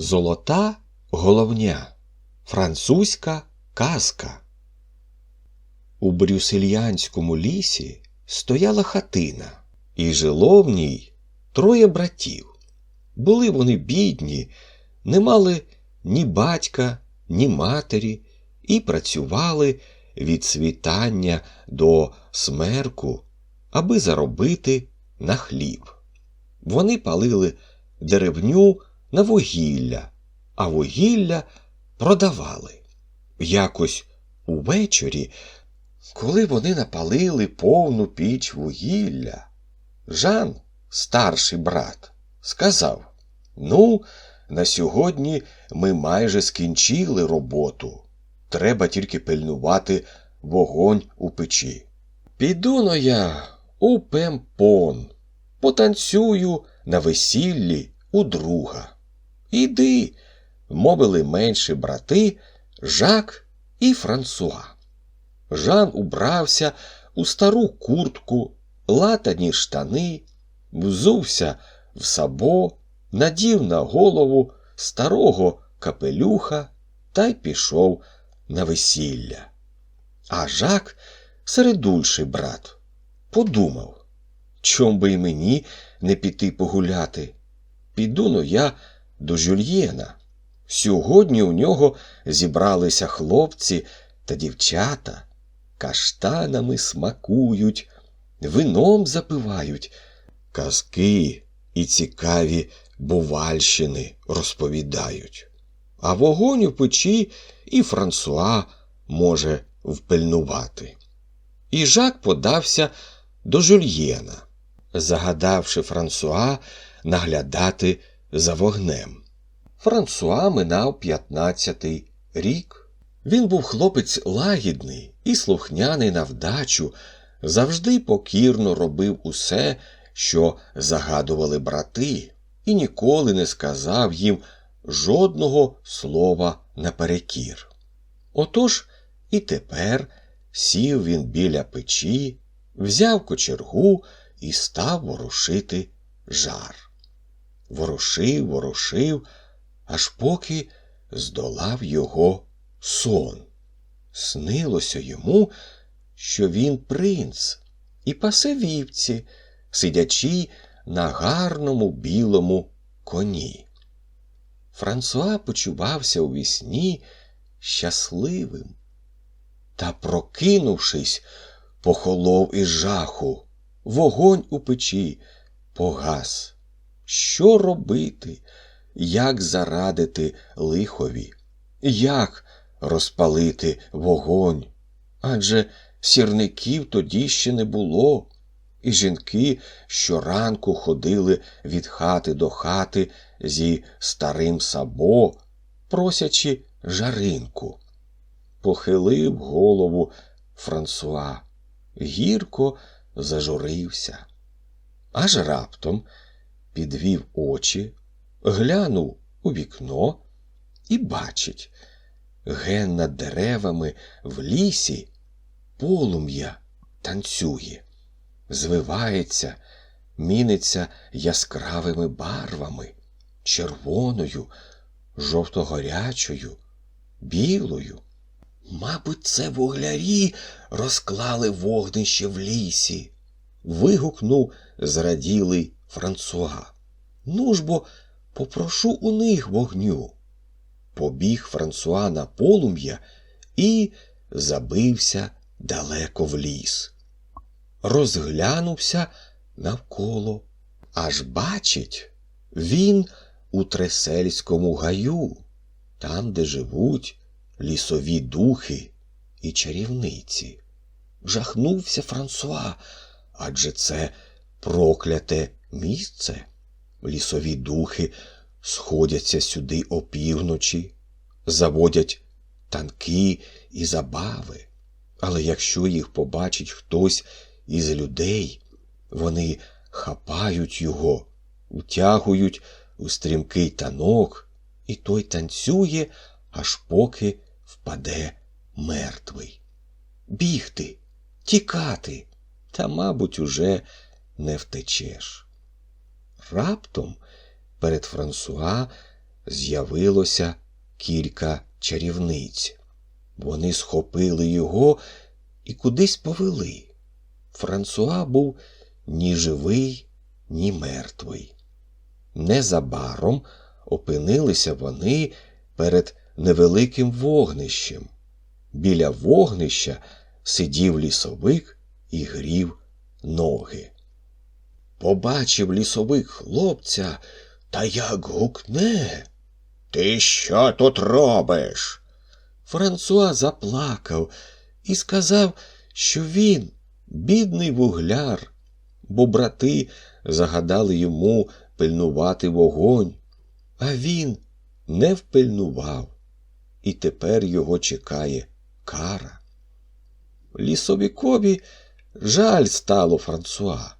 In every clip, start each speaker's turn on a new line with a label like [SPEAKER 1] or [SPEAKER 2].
[SPEAKER 1] Золота головня. Французька казка. У брюсельянському лісі стояла хатина, і жило в ній троє братів. Були вони бідні, не мали ні батька, ні матері, і працювали від світання до смерку, аби заробити на хліб. Вони палили деревню на вугілля, а вугілля продавали. Якось увечері, коли вони напалили повну піч вугілля, Жан, старший брат, сказав: Ну, на сьогодні ми майже скінчили роботу. Треба тільки пильнувати вогонь у печі. Піду но я у пемпон, потанцюю на весіллі у друга. Іди, мовили менші брати Жак і Франсуа. Жан убрався у стару куртку, латані штани, взувся в сабо, надів на голову старого капелюха та й пішов на весілля. А Жак, середульший брат, подумав, чом би й мені не піти погуляти. Піду но я до Жюльєна. Сьогодні у нього зібралися хлопці та дівчата, каштанами смакують, вином запивають, казки і цікаві бувальщини розповідають. А вогонь у печі і Франсуа може впильнувати. І Жак подався до Жюльєна, загадавши Франсуа наглядати за вогнем. Франсуа минав п'ятнадцятий рік. Він був хлопець лагідний і слухняний на вдачу, завжди покірно робив усе, що загадували брати, і ніколи не сказав їм жодного слова наперекір. Отож і тепер сів він біля печі, взяв кочергу і став ворушити жар. Ворушив, ворушив, аж поки здолав його сон. Снилося йому, що він принц і пасе вівці, сидячи на гарному білому коні. Франсуа почувався у вісні щасливим. Та, прокинувшись, похолов із жаху, вогонь у печі погас. Що робити? Як зарадити лихові? Як розпалити вогонь? Адже сірників тоді ще не було, і жінки щоранку ходили від хати до хати зі старим сабо, просячи жаринку. Похилив голову Франсуа, гірко зажурився. Аж раптом підвів очі, глянув у вікно і бачить, ген над деревами в лісі полум'я танцює, звивається, міниться яскравими барвами, червоною, жовтогорячою, білою. Мабуть, це вуглярі розклали вогнище в лісі. вигукнув зраділий Франсуа. Ну ж бо попрошу у них вогню. Побіг Франсуа на полум'я і забився далеко в ліс. Розглянувся навколо, аж бачить, він у Тресельському гаю, там, де живуть лісові духи і чарівниці. Жахнувся Франсуа, адже це прокляте місце. Лісові духи сходяться сюди опівночі, заводять танки і забави. Але якщо їх побачить хтось із людей, вони хапають його, утягують у стрімкий танок, і той танцює, аж поки впаде мертвий. Бігти, тікати, та, мабуть, уже не втечеш. Раптом перед Франсуа з'явилося кілька чарівниць. Вони схопили його і кудись повели. Франсуа був ні живий, ні мертвий. Незабаром опинилися вони перед невеликим вогнищем. Біля вогнища сидів лісовик і грів ноги. Побачив лісовик хлопця та як гукне. Ти що тут робиш? Франсуа заплакав і сказав, що він бідний вугляр, бо брати загадали йому пильнувати вогонь, а він не впильнував, і тепер його чекає кара. Лісовікові жаль стало Франсуа.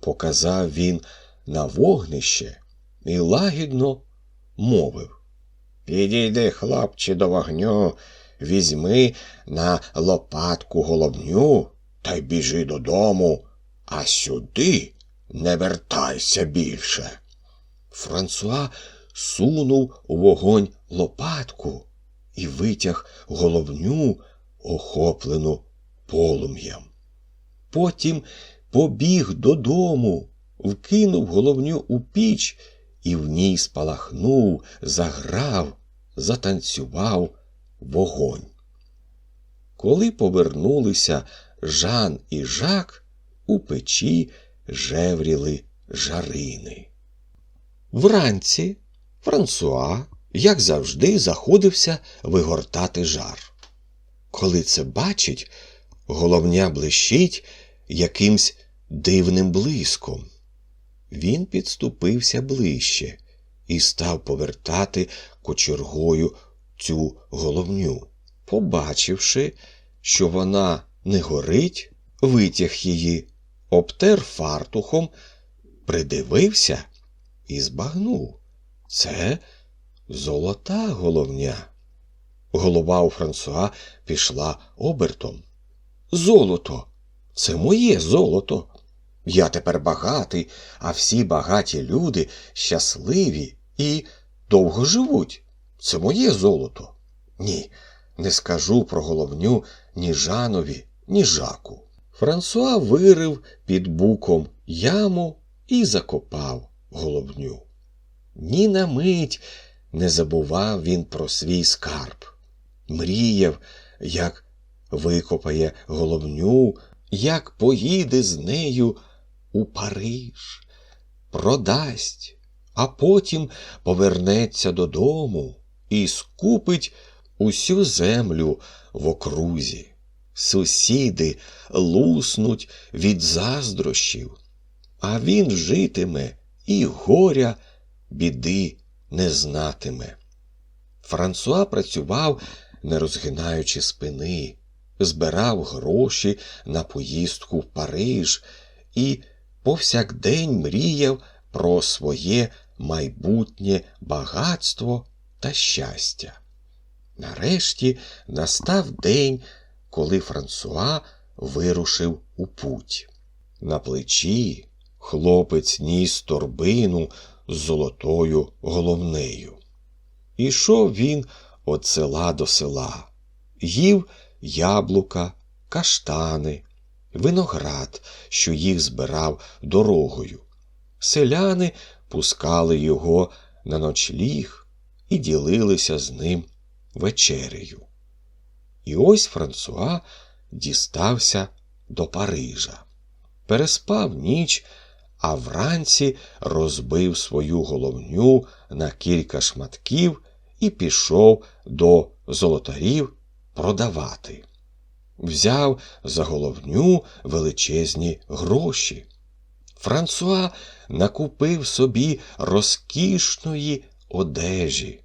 [SPEAKER 1] Показав він на вогнище і лагідно мовив. Підійди, хлопче, до вогню, візьми на лопатку головню та й біжи додому, а сюди не вертайся більше. Франсуа сунув у вогонь лопатку і витяг головню, охоплену полум'ям. Потім побіг додому, вкинув головню у піч і в ній спалахнув, заграв, затанцював вогонь. Коли повернулися Жан і Жак, у печі жевріли жарини. Вранці Франсуа, як завжди, заходився вигортати жар. Коли це бачить, головня блищить якимсь дивним блиском. Він підступився ближче і став повертати кочергою цю головню. Побачивши, що вона не горить, витяг її, обтер фартухом, придивився і збагнув. Це золота головня. Голова у Франсуа пішла обертом. Золото, це моє золото. Я тепер багатий, а всі багаті люди щасливі і довго живуть. Це моє золото. Ні, не скажу про головню ні Жанові, ні жаку. Франсуа вирив під буком яму і закопав головню. Ні на мить не забував він про свій скарб. Мріяв, як викопає головню, як поїде з нею у Париж, продасть, а потім повернеться додому і скупить усю землю в окрузі. Сусіди луснуть від заздрощів, а він житиме і горя, біди не знатиме. Франсуа працював, не розгинаючи спини, збирав гроші на поїздку в Париж і повсякдень мріяв про своє майбутнє багатство та щастя. Нарешті настав день, коли Франсуа вирушив у путь. На плечі хлопець ніс торбину з золотою головнею. Ішов він від села до села, їв яблука, каштани, виноград, що їх збирав дорогою. Селяни пускали його на ночліг і ділилися з ним вечерею. І ось Франсуа дістався до Парижа. Переспав ніч, а вранці розбив свою головню на кілька шматків і пішов до золотарів продавати. Взяв за головню величезні гроші. Франсуа накупив собі розкішної одежі,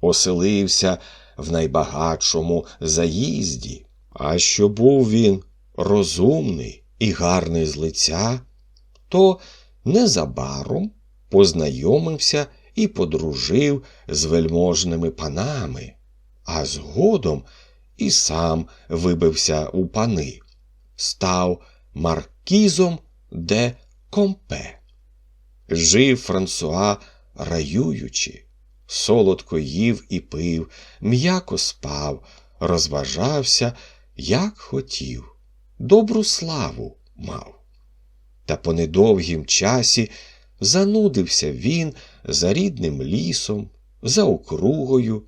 [SPEAKER 1] оселився в найбагатшому заїзді. А що був він розумний і гарний з лиця, то незабаром познайомився і подружив з вельможними панами, а згодом і сам вибився у пани, став маркізом де Компе. Жив Франсуа раюючи, солодко їв і пив, м'яко спав, розважався, як хотів, добру славу мав. Та по недовгім часі занудився він за рідним лісом, за округою,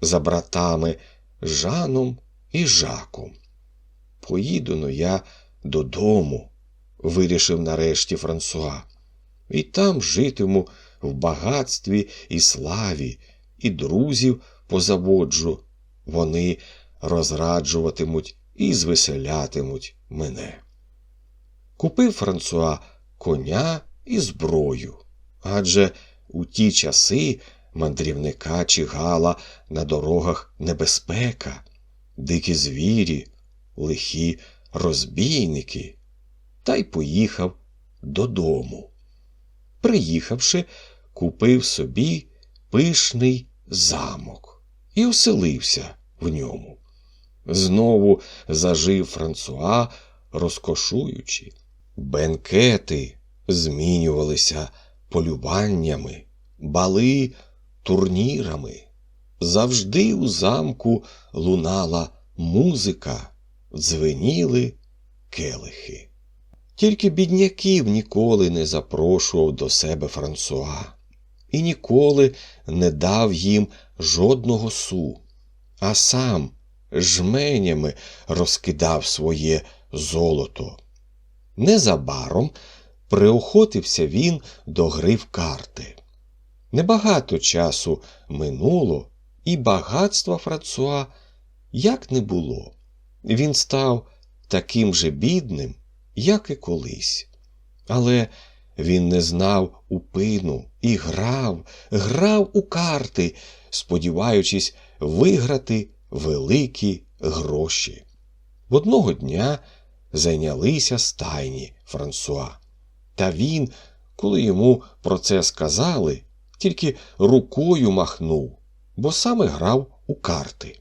[SPEAKER 1] за братами Жаном і Жаком. Поїду но я додому, вирішив нарешті Франсуа, і там житиму в багатстві і славі, і друзів позаводжу. Вони розраджуватимуть і звеселятимуть мене. Купив Франсуа коня і зброю, адже у ті часи мандрівника чигала на дорогах небезпека, дикі звірі, лихі розбійники, та й поїхав додому. Приїхавши, купив собі пишний замок і оселився в ньому. Знову зажив Франсуа, розкошуючи. Бенкети змінювалися полюваннями, бали турнірами. Завжди у замку лунала музика, дзвеніли келихи. Тільки бідняків ніколи не запрошував до себе Франсуа і ніколи не дав їм жодного су, а сам жменями розкидав своє золото. Незабаром приохотився він до гри в карти. Небагато часу минуло, і багатства Франсуа як не було. Він став таким же бідним, як і колись. Але він не знав упину і грав, грав у карти, сподіваючись виграти великі гроші. Одного дня зайнялися стайні Франсуа. Та він, коли йому про це сказали, тільки рукою махнув, бо саме грав у карти.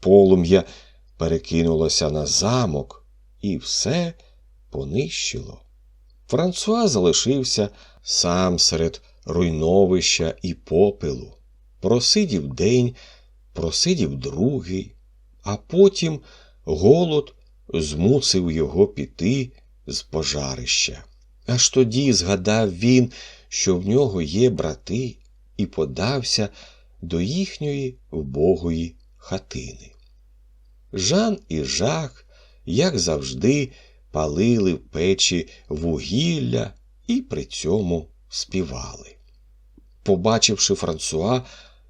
[SPEAKER 1] Полум'я перекинулося на замок і все понищило. Франсуа залишився сам серед руйновища і попелу. Просидів день, просидів другий, а потім голод змусив його піти з пожарища. Аж тоді згадав він, що в нього є брати, і подався до їхньої вбогої хатини. Жан і Жак, як завжди, палили в печі вугілля і при цьому співали. Побачивши Франсуа,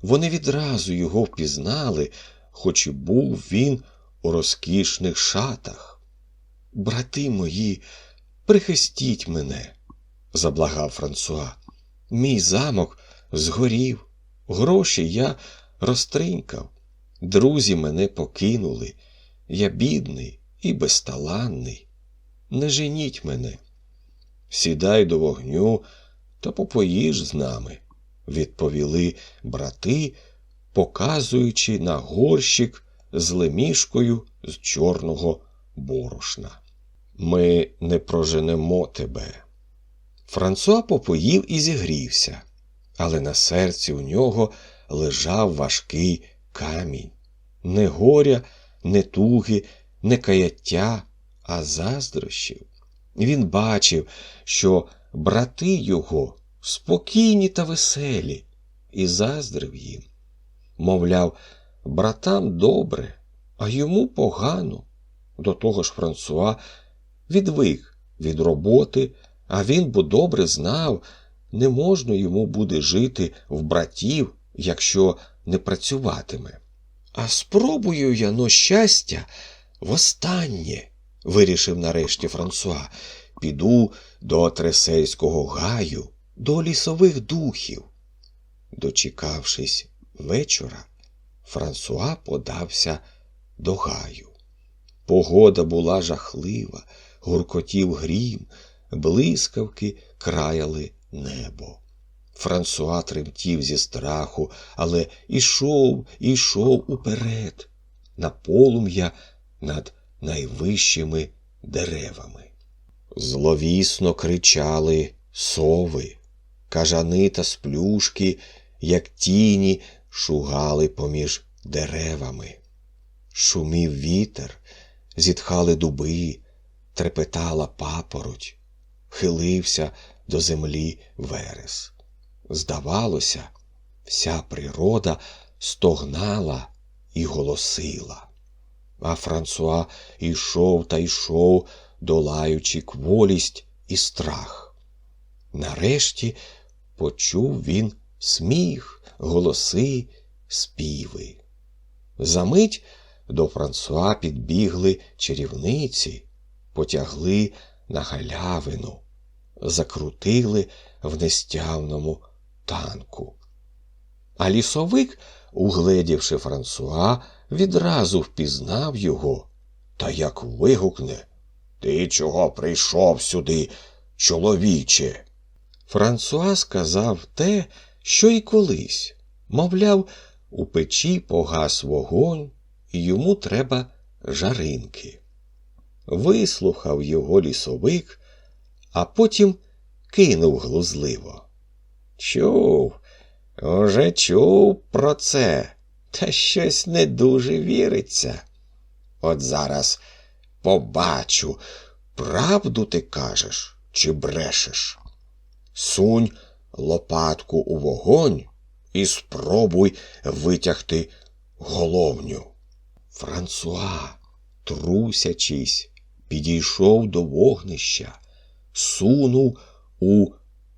[SPEAKER 1] вони відразу його впізнали, хоч і був він у розкішних шатах. Брати мої, прихистіть мене, заблагав Франсуа. Мій замок згорів, гроші я розтринькав. Друзі мене покинули. Я бідний і безталанний. Не женіть мене. Сідай до вогню та попоїж з нами, відповіли брати, показуючи на горщик з лемішкою з чорного борошна. Ми не проженемо тебе. Франсуа попоїв і зігрівся, але на серці у нього лежав важкий камінь. Не горя, не туги, не каяття, а заздрощів. Він бачив, що брати його спокійні та веселі, і заздрив їм. Мовляв, братам добре, а йому погано. До того ж, Франсуа відвик від роботи, а він бо добре знав, не можна йому буде жити в братів, якщо не працюватиме. А спробую я но щастя востаннє, вирішив нарешті Франсуа. Піду до Тресельського гаю, до лісових духів. Дочекавшись вечора, Франсуа подався до гаю. Погода була жахлива, гуркотів грім, блискавки краяли небо. Франсуа тремтів зі страху, але ішов, ішов уперед, на полум'я над найвищими деревами. Зловісно кричали сови, кажани та сплюшки як тіні шугали поміж деревами. Шумів вітер, зітхали дуби, трепетала папороть, хилився до землі верес. Здавалося, вся природа стогнала і голосила. А Франсуа йшов та йшов, долаючи кволість і страх. Нарешті почув він сміх, голоси, співи. Замить до Франсуа підбігли чарівниці, потягли на галявину, закрутили в нестявному танку. А лісовик, угледівши Франсуа, відразу впізнав його та як вигукне Ти чого прийшов сюди, чоловіче? Франсуа сказав те, що й колись. Мовляв, у печі погас вогонь, і йому треба жаринки. Вислухав його лісовик, а потім кинув глузливо. Чув, уже чув про це, та щось не дуже віриться. От зараз побачу, правду ти кажеш чи брешеш. Сунь лопатку у вогонь і спробуй витягти головню. Франсуа, трусячись, підійшов до вогнища, сунув у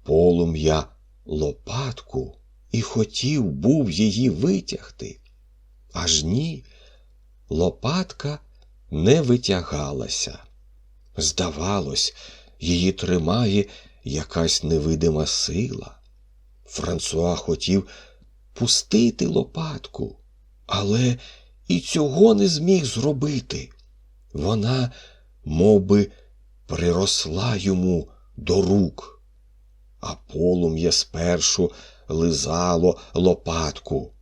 [SPEAKER 1] полум'я лопатку і хотів був її витягти. Аж ні, лопатка не витягалася. Здавалось, її тримає якась невидима сила. Франсуа хотів пустити лопатку, але і цього не зміг зробити. Вона мов би, приросла йому до рук, а полум'я спершу лизало лопатку,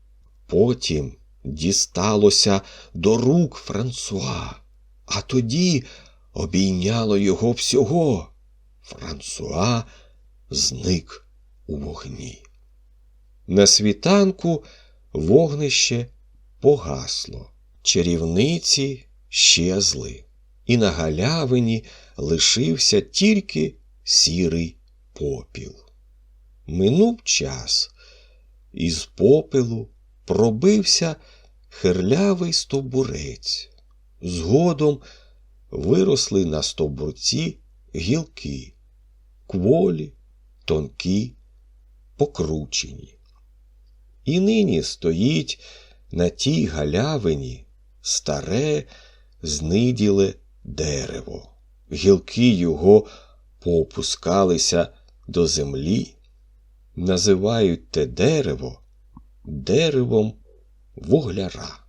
[SPEAKER 1] потім дісталося до рук Франсуа, а тоді обійняло його всього. Франсуа зник у вогні. На світанку вогнище погасло, чарівниці щезли, і на галявині лишився тільки сірий попіл. Минув час, із попелу пробився хирлявий стовбурець. Згодом виросли на стовбурці гілки, кволі, тонкі, покручені. І нині стоїть на тій галявині старе, зниділе дерево. Гілки його поопускалися до землі, називають те дерево деревом вугляра.